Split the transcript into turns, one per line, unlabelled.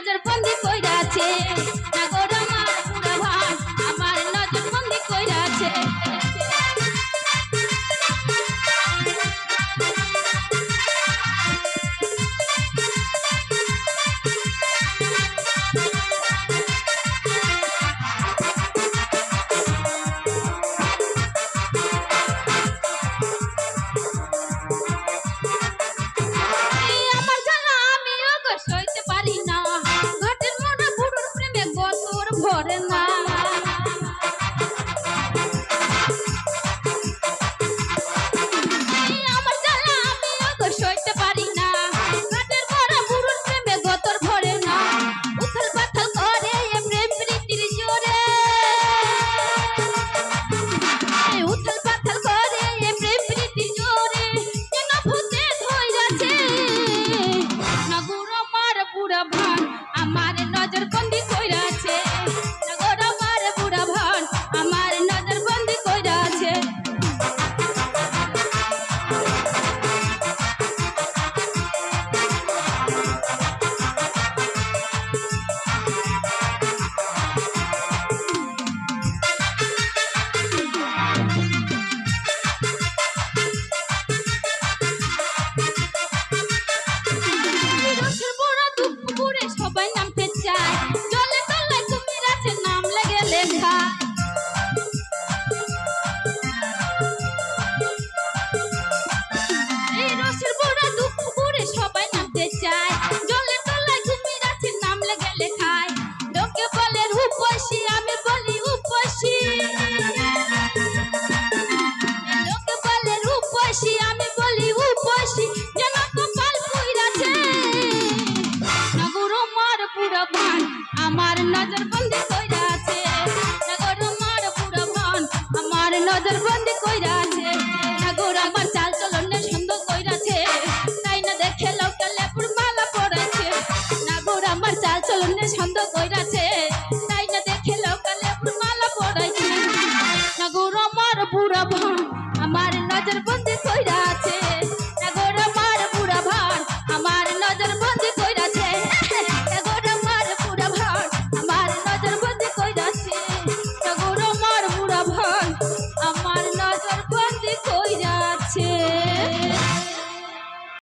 I'm a Roger Pondy Amar, amar el 超白 আমার নজর বন্দি কইরা আছে। নগর আমার পুরো মন আমার নজর বন্দি কইরা আছে। নগর আমার চাল চলনে সুন্দর কইরা আছে। তাই না দেখে লোকটা লেপুর মালা পড়াছে নগর আমার চাল চলনে সুন্দর কইরা আছে।